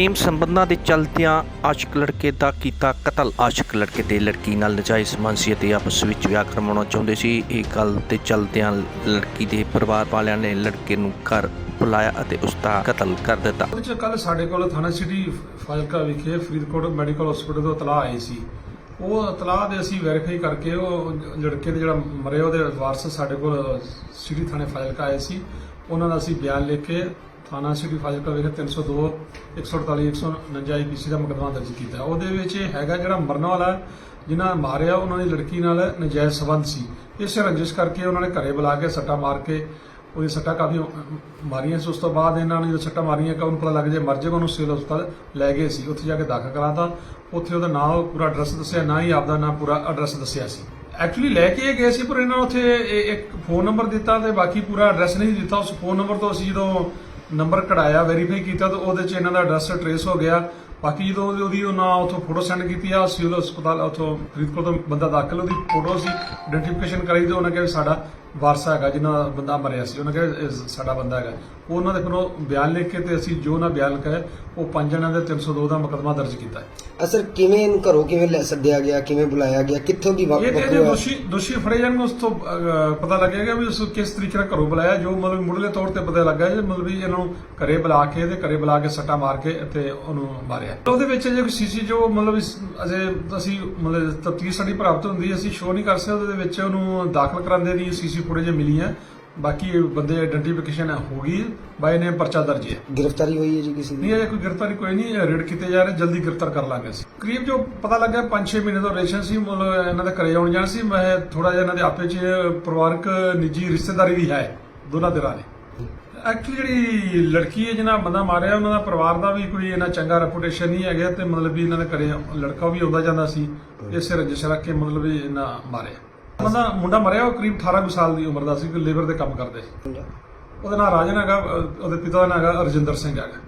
ਪ੍ਰੇਮ ਸੰਬੰਧਾਂ ਦੇ ਚਲਦਿਆਂ ਆਸ਼ਿਕ ਲੜਕੇ ਦਾ ਕੀਤਾ ਕਤਲ। ਆਸ਼ਿਕ ਲੜਕੇ ਤੇ ਲੜਕੀ ਨਾਲ ਨਜਾਇਜ਼ ਮਾਨਸੀ ਅਤੇ ਆਪਸ ਵਿੱਚ ਵਿਆਹ ਕਰਵਾਉਣਾ ਚਾਹੁੰਦੇ ਸੀ। ਇਹ ਗੱਲ ਤੇ ਚਲਦਿਆਂ ਲੜਕੀ ਦੇ ਪਰਿਵਾਰ ਵਾਲਿਆਂ ਨੇ ਲੜਕੇ ਨੂੰ ਘਰ ਬੁਲਾਇਆ ਅਤੇ ਉਸ ਦਾ ਕਤਲ ਕਰ ਦਿੱਤਾ। ਉਹਦੇ ਕੱਲ ਸਾਡੇ ਕੋਲ ਥਾਣਾ ਸਿਟੀ ਫਾਜ਼ਿਲਕਾ ਵਿਖੇ ਫਰੀਦਕੋਟ ਮੈਡੀਕਲ ਹਸਪੀਟਲ ਤੋਂ ਇਤਲਾਹ ਆਈ ਸੀ। ਉਹ ਇਤਲਾਹ ਦੇ ਅਸੀਂ ਵੈਰੀਫਾਈ ਕਰਕੇ ਉਹ ਲੜਕੇ ਦੇ ਜਿਹੜਾ ਮਰੇ ਉਹਦੇ ਵਾਰਸ ਸਾਡੇ ਕੋਲ ਸਿਟੀ ਥਾਣੇ ਫਾਜ਼ਿਲਕਾ ਆਏ ਸੀ। ਉਹਨਾਂ ਦਾ ਅਸੀਂ ਬਿਆਨ ਲਿਖ ਕੇ ਥਾਣਾ ਸਿਟੀ ਫਾਜ਼ਿਲਕਾ ਵਿਖੇ 302 148 149 ਆਈਪੀਸੀ ਦਾ ਮੁਕੱਦਮਾ ਦਰਜ ਕੀਤਾ ਉਹਦੇ ਵਿੱਚ ਇਹ ਹੈਗਾ ਜਿਹੜਾ ਮਰਨ ਵਾਲਾ ਜਿਨ੍ਹਾਂ ਮਾਰਿਆ, ਉਹਨਾਂ ਦੀ ਲੜਕੀ ਨਾਲ ਨਜਾਇਜ਼ ਸਬੰਧ ਸੀ। ਇਸ ਰੰਜਿਸ਼ ਕਰਕੇ ਉਹਨਾਂ ਨੇ ਘਰੇ ਬੁਲਾ ਕੇ ਸੱਟਾ ਮਾਰ ਕੇ ਉਹਦੀ ਸੱਟਾਂ ਕਾਫੀ ਮਾਰੀਆਂ ਸੀ। ਉਸ ਤੋਂ ਬਾਅਦ ਇਹਨਾਂ ਨੇ ਜਦੋਂ ਸੱਟਾਂ ਮਾਰੀਆਂ ਕਿ ਉਹਨੂੰ ਪਤਾ ਲੱਗ ਜੇ ਮਰ ਜਾਏਗਾ, ਉਹਨੂੰ ਸਿਵਲ ਹਸਪਤਾਲ ਲੈ ਗਏ ਸੀ। ਉੱਥੇ ਜਾ ਕੇ ਦਾਖਲ ਕਰਾਤਾ। ਉੱਥੇ ਉਹਦਾ ਨਾਮ ਪੂਰਾ ਐਡਰੈਸ ਦੱਸਿਆ, ਨਾ ਹੀ ਆਪਦਾ ਨਾਮ ਪੂਰਾ ਐਡਰੈਸ ਦੱਸਿਆ ਸੀ। ਐਕਚੁਅਲੀ ਲੈ ਕੇ ਗਏ ਸੀ, ਪਰ ਇਹਨਾਂ ਨੇ ਉੱਥੇ ਇੱਕ ਫੋਨ ਨੰਬਰ ਦਿੱਤਾ ਤੇ ਬਾਕੀ ਪੂਰਾ ਐਡਰੈਸ ਨਹੀਂ ਦਿੱਤਾ। ਉਸ ਫੋਨ ਨੰਬਰ ਤੋਂ ਅਸੀਂ ਜਦੋਂ ਨੰਬਰ ਕਢਾਇਆ ਵੈਰੀਫਾਈ ਕੀਤਾ ਤਾਂ ਉਹਦੇ 'ਚ ਇਹਨਾਂ ਦਾ ਐਡਰੈਸ ਟਰੇਸ ਹੋ ਗਿਆ। ਬਾਕੀ ਜਦੋਂ ਉਹਦੀ- ਉਹਦੀ ਉਹਨਾਂ ਉੱਥੋਂ ਫੋਟੋ ਸੈਂਡ ਕੀਤੀ ਆ ਸਿਵਲ ਹਸਪਤਾਲ, ਉੱਥੋਂ ਫਰੀਦਕੋਟ ਤੋਂ ਬੰਦਾ ਦਾਖਲ, ਉਹਦੀ ਫੋਟੋ ਸੀ ਆਇਡੈਂਟੀਫਿਕੇਸ਼ਨ ਕਰਾਈ ਤੇ ਉਹਨਾਂ ਕਿਹਾ ਵੀ ਸਾਡਾ ਵਾਰਸ ਹੈਗਾ ਜਿਹਨਾਂ ਬੰਦਾ ਮਰਿਆ ਸੀ ਉਹਨਾਂ ਕਿਹਾ ਇਹ ਸਾਡਾ ਬੰਦਾ ਹੈਗਾ। ਉਹਨਾਂ ਦੇ ਕੋਲੋਂ ਬਿਆਨ ਲਿਖ ਕੇ ਤੇ ਅਸੀਂ ਜੋ ਨਾ ਬਿਆਨ ਲਿਖਿਆ ਉਹ ਪੰਜ ਜਣਾਂ ਦੇ 302 ਦਾ ਮੁਕੱਦਮਾ ਦਰਜ ਕੀਤਾ ਹੈ। ਅਸਰ ਕਿਵੇਂ ਇਹਨੂੰ ਘਰੋਂ ਕਿਵੇਂ ਲੈ ਸੱਦਿਆ ਗਿਆ ਕਿਵੇਂ ਬੁਲਾਇਆ ਗਿਆ ਕਿੱਥੋਂ ਦੀ ਵਕ ਇਹ ਤੇ ਜੇ ਦੋਸ਼ੀ ਦੋਸ਼ੀ ਫੜੇ ਜਾਣਗੇ ਉਸ ਤੋਂ ਅਹ, ਪਤਾ ਲੱਗੇਗਾ ਵੀ ਉਸ ਕਿਸ ਤਰੀਕੇ ਨਾਲ ਘਰੋਂ ਬੁਲਾਇਆ ਜੋ ਮਤਲਬ ਮੁੱਢਲੇ ਤੌਰ ਤੇ ਪਤਾ ਲੱਗਾ ਜੇ ਮਤਲਬ ਵੀ ਇਹਨਾਂ ਨੂੰ ਘਰੇ ਬੁਲਾ ਕੇ ਤੇ ਘਰੇ ਬੁਲਾ ਕੇ ਸੱਟਾ ਮਾਰ ਕੇ ਤੇ ਉਹਨੂੰ ਮਾਰਿਆ। ਉਹਦੇ ਵਿੱਚ ਜੇ ਕੋਈ ਸੀਸੀ ਜੋ ਮਤਲਬ ਇਸ- ਅਜੇ ਅਸੀਂ ਮਤਲਬ ਤਫਤੀਸ਼ ਸਾਡੀ ਪ੍ਰਾਪਤ ਹੁੰਦੀ ਹੈ, ਅਸੀਂ ਸ਼ੋਅ ਨਹੀਂ ਕਰ ਸਕਦੇ ਉਹਦੇ ਵਿੱਚ ਉਹਨੂੰ ਦਾਖਲ ਕਰਾਉਂਦੇ ਦੀ ਸੀਸੀ ਫੁਟੇਜ ਮਿਲੀ ਹੈ। ਬਾਕੀ ਬੰਦੇ ਆਇਡੈਂਟੀਫਿਕੇਸ਼ਨ ਹੋ ਗਈ ਬਾਈ ਨੇ ਪਰਚਾ ਦਰਜ ਹੈ। ਗ੍ਰਿਫਤਾਰੀ ਹੋਈ ਹੈ ਜੀ ਕਿਸੇ ਨਹੀਂ ਦੀ ਅਜੇ ਕੋਈ ਗ੍ਰਿਫਤਾਰੀ ਕੋਈ ਨਹੀਂ ਰੇਡ ਕੀਤੇ ਜਾ ਰਹੇ ਜਲਦੀ ਗ੍ਰਿਫਤਾਰ ਕਰ ਲਾਂਗੇ ਅਸੀਂ। ਕਰੀਬ ਜੋ ਪਤਾ ਲੱਗਾ 5-6 ਮਹੀਨੇ ਦਾ ਰਿਲੇਸ਼ਨ ਸੀ ਮਤਲਬ ਇਹਨਾਂ ਦੇ ਘਰੇ ਆਉਣ ਜਾਣ ਸੀ ਮੈਂ ਥੋੜਾ ਜਿਹਾ ਇਹਨਾਂ ਦੇ ਆਪੇ ਚ ਪਰਿਵਾਰਕ ਨਿੱਜੀ ਰਿਸ਼ਤੇਦਾਰੀ ਵੀ ਹੈ ਦੋਨਾਂ ਦੀ ਐਕਚੁਅਲੀ ਜਿਹੜੀ ਲੜਕੀ ਹੈ ਜਿਹਨਾਂ ਬੰਦਾ ਮਾਰਿਆ ਉਹਨਾਂ ਦਾ ਪਰਿਵਾਰ ਦਾ ਵੀ ਕੋਈ ਇਹਨਾਂ ਚੰਗਾ ਰੈਪੂਟੇਸ਼ਨ ਨਹੀਂ ਹੈਗਾ ਤੇ ਮਤਲਬ ਵੀ ਇਹਨਾਂ ਦੇ ਘਰੇ ਲੜਕਾ ਵੀ ਆਉਂਦਾ ਜਾਂਦਾ ਸੀ ਇਸੇ ਰੰਜਿਸ਼ ਰੱਖ ਕੇ ਮਤਲਬ ਵੀ ਇਹਨਾਂ ਮਾਰਿਆ। ਬੰਦਾ ਮੁੰਡਾ ਮਰਿਆ ਉਹ ਕਰੀਬ 18 ਕੁ ਸਾਲ ਦੀ ਉਮਰ ਦਾ ਸੀ ਕਿ ਲੇਬਰ ਦੇ ਕੰਮ ਕਰਦੇ ਸੀ। ਉਹਦਾ ਨਾਮ ਰਾਜਨ ਹੈਗਾ ਅਹ ਉਹਦੇ ਪਿਤਾ ਦਾ ਨਾਮ ਹੈਗਾ ਰਜਿੰਦਰ ਸਿੰਘ ਹੈਗਾ।